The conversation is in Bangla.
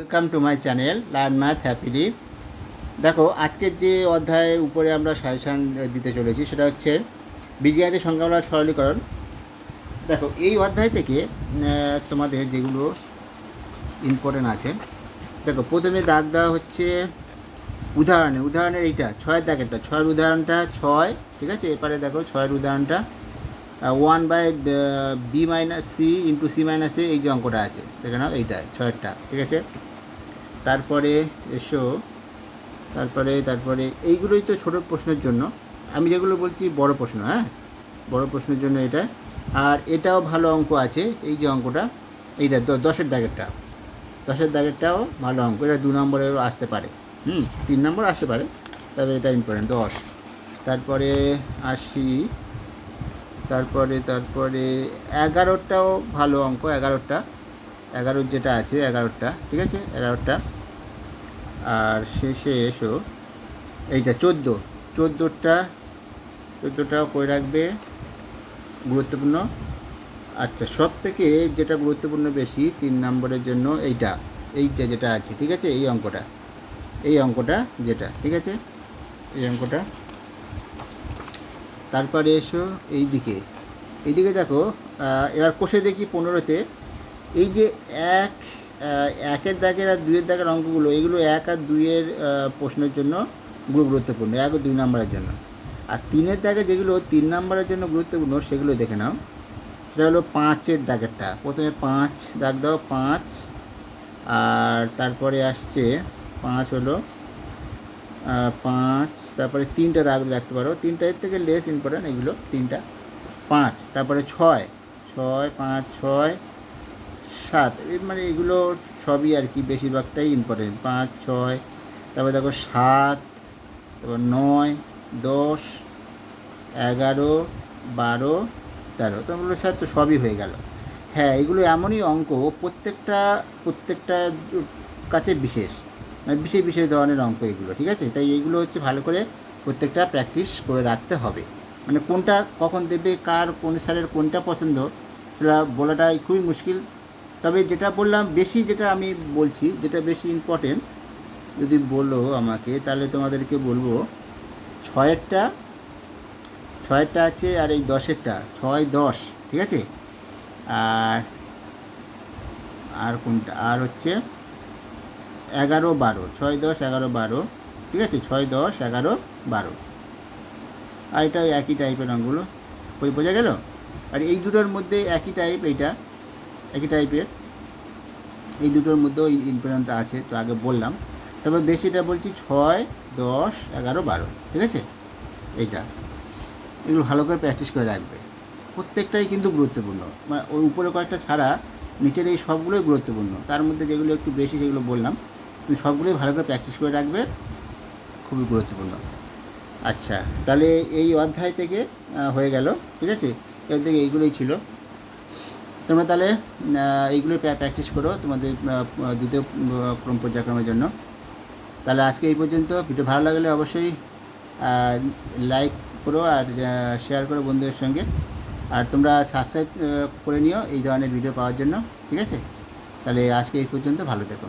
Welcome to my channel learn math happily দেখো, আজকের যে অধ্যায়ের উপরে আমরা সাজেশান দিতে চলেছি, সেটা হচ্ছে বিজ্ঞানীদের সংখ্যাগুলোর সরলীকরণ। দেখো, এই অধ্যায় থেকে তোমাদের যেগুলো ইম্পর্টেন্ট আছে, দেখো, প্রথমে দাগ দেওয়া হচ্ছে উদাহরণে। উদাহরণের এইটা, ছয়ের দাগেরটা ছয়ের উদাহরণটা ছয়, ঠিক আছে? এপারে দেখো, ছয়ের উদাহরণটা। One by B minus C into C minus A এই যে অঙ্কটা আছে, দেখে নাও, এইটা, ছয়েরটা, ঠিক আছে? তারপরে এসো, তারপরে তারপরে, এইগুলোই তো ছোটো প্রশ্নের জন্য। আমি যেগুলো বলছি বড় প্রশ্ন হ্যাঁ? বড় প্রশ্নের জন্য এটা। আর এটাও ভালো অঙ্ক আছে, এই যে অঙ্কটা, এইটা দশের দাগেরটা। দশের দাগেরটাও ভালো অঙ্ক, এটা দু নম্বরেরও আসতে পারে। হুম, তিন নম্বর আসতে পারে, তবে এটা ইম্পর্টেন্ট দশ। তারপরে আসি, তারপরে তারপরে, এগারোটাও ভালো অঙ্ক, এগারোটা। এগারোর যেটা আছে এগারোটা ঠিক আছে? এগারোটা আর শেষে এসো, এইটা চোদ্দ। চোদ্দোটা, চোদ্দোটাও করে রাখবে। গুরুত্বপূর্ণ। আচ্ছা সব থেকে যেটা গুরুত্বপূর্ণ বেশি তিন নম্বরের জন্য এইটা। এইটা যেটা আছে, ঠিক আছে? এই অঙ্কটা। এই অঙ্কটা যেটা, ঠিক আছে? এই অঙ্কটা। তারপরে এসো এই দিকে এইদিকে দেখো এবার কষে দেখি পনেরোতে এই যে এক একের দাগের আর দুইয়ের দাগের অঙ্কগুলো, এগুলো এক আর দুইয়ের প্রশ্নের জন্য গুরুত্বপূর্ণ, এক ও দুই নম্বরের জন্য। আর তিনের দাগে যেগুলো তিন নম্বরের জন্য গুরুত্বপূর্ণ, সেগুলো দেখে নাও। সেটা হলো পাঁচের দাগেরটা। প্রথমে পাঁচ, দাগ দাও, পাঁচ। আর তারপরে আসছে, পাঁচ হলো পাঁচ। তারপরে তিনটা দাগ রাখতে পারো। তিনটা এর থেকে লেস ইম্পর্টেন্ট এগুলো, তিনটা। পাঁচ, তারপরে ছয়। ছয়, পাঁচ, ছয়। সাত মানে এগুলো সবই আর কি বেশিরভাগটাই ইম্পর্টেন্ট পাঁচ, ছয়, তারপরে দেখো সাত, তারপর নয়, দশ, এগারো, বারো, তেরো। তো বলল স্যার তো সবই হয়ে গেল। হ্যাঁ এগুলো এমনই অঙ্ক প্রত্যেকটা প্রত্যেকটা কাছে বিশেষ। মানে বিশেষ বিশেষ ধরনের অঙ্ক এগুলো, ঠিক আছে? তাই এইগুলো হচ্ছে ভালো করে প্রত্যেকটা প্র্যাকটিস করে রাখতে হবে। মানে কোনটা কখন দেবে, কার, কোন স্যারের কোনটা পছন্দ, সেটা বলাটা খুবই মুশকিল। তবে যেটা বললাম, বেশি যেটা আমি বলছি, যেটা বেশি ইম্পর্টেন্ট যদি বলো আমাকে, তাহলে তোমাদেরকে বলব, ছয়েরটা ছয়েরটা আছে আর এই দশেরটা, ছয় দশ, ঠিক আছে? আর আর কোনটা? আর হচ্ছে এগারো বারো, ছয় দশ, এগারো বারো, ঠিক আছে? ছয় দশ, এগারো বারো। আর এটা একই টাইপের রঙগুলো ওই বোঝা গেল? আর এই দুটোর মধ্যে একই টাইপ এইটা একই টাইপের এই দুটোর মধ্যেও ইম্পর্টেন্টটা আছে, তো আগে বললাম। তবে বেশিটা বলছি ছয়, দশ, এগারো, বারো, ঠিক আছে? এইটা। এগুলো ভালো করে প্র্যাকটিস করে রাখবে। প্রত্যেকটাই কিন্তু গুরুত্বপূর্ণ। মানে ওই উপরে কয়েকটা ছাড়া নিচের এই সবগুলোই গুরুত্বপূর্ণ। তার মধ্যে যেগুলো একটু বেশি সেগুলো বললাম। কিন্তু সবগুলোই ভালো করে প্র্যাকটিস করে রাখবে, খুবই গুরুত্বপূর্ণ। আচ্ছা তাহলে এই অধ্যায় থেকে হয়ে গেল, ঠিক আছে? এর থেকে এইগুলোই ছিল। তোমরা তাহলে এইগুলো প্র্যাকটিস করো তোমাদের দ্বিতীয় ক্রম পর্যায়ক্রমের জন্য। তাহলে আজকে এই পর্যন্ত। ভিডিও ভালো লাগলে অবশ্যই লাইক করো আর শেয়ার করো বন্ধুদের সঙ্গে। আর তোমরা সাবস্ক্রাইব করে নিও এই ধরনের ভিডিও পাওয়ার জন্য। ঠিক আছে? তাহলে আজকে এই পর্যন্ত ভালো থেকো।